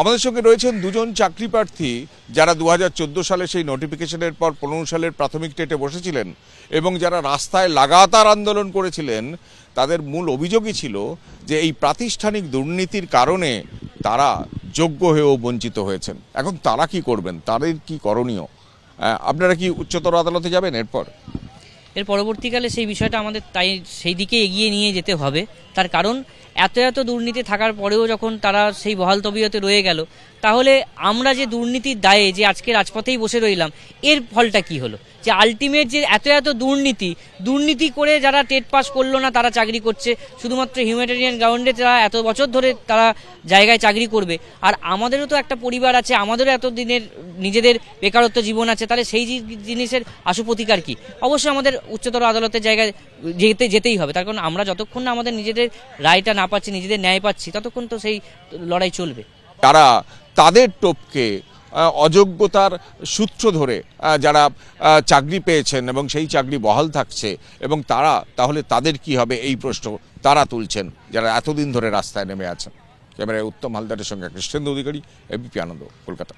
আমাদের সঙ্গে রয়েছেন দুজন চাকরি প্রার্থী যারা দু হাজার চোদ্দ সালে সেই নোটিফিকেশনের পর পনেরো সালের প্রাথমিক টেটে বসেছিলেন এবং যারা রাস্তায় লাগাতার আন্দোলন করেছিলেন, তাদের মূল অভিযোগই ছিল যে এই প্রাতিষ্ঠানিক দুর্নীতির কারণে তারা যোগ্য হয়েও বঞ্চিত হয়েছেন। এখন তারা কি করবেন? তাদের কি করণীয়? আপনারা কি উচ্চতর আদালতে যাবেন এরপর? এর পরবর্তীকালে সেই বিষয়টা আমাদের তাই সেই দিকে এগিয়ে নিয়ে যেতে হবে। তার কারণ, এত এত দুর্নীতি থাকার পরেও যখন তারা সেই বহাল তবিয়তে রয়ে গেল, তাহলে আমরা যে দুর্নীতির দায়ে যে আজকে রাজপথেই বসে রইলাম, এর ফলটা কি হলো? যে আলটিমেট যে এত এত দুর্নীতি দুর্নীতি করে যারা টেট পাস করল না তারা চাকরি করছে, শুধুমাত্র হিউম্যানিটেরিয়ান গ্রাউন্ডে তারা এত বছর ধরে তারা জায়গায় চাকরি করবে, আর আমাদেরও তো একটা পরিবার আছে, আমাদেরও এত দিনের নিজেদের বেকারত্ব জীবন আছে, তাহলে সেই জিনিসের আশু প্রতিকার কী? অবশ্যই আমাদের উচ্চতর আদালতের জায়গায় যেতে, যেতেই হবে। তার কারণ আমরা যতক্ষণ না আমাদের নিজেদের রায়টা না পাচ্ছি, নিজেদের ন্যায় পাচ্ছি, ততক্ষণ তো সেই লড়াই চলবে। তারা তাদের টোপকে অযোগ্যতার সূত্র ধরে যারা চাকরি পেয়েছেন এবং সেই চাকরি বহাল থাকছে এবং তারা, তাহলে তাদের কি হবে এই প্রশ্ন তারা তুলছেন, যারা এতদিন ধরে রাস্তায় নেমে আছেন। ক্যামেরায় উত্তম হালদারের সঙ্গে কৃষ্ণেন্দু অধিকারী এবিপি আনন্দ, কলকাতা।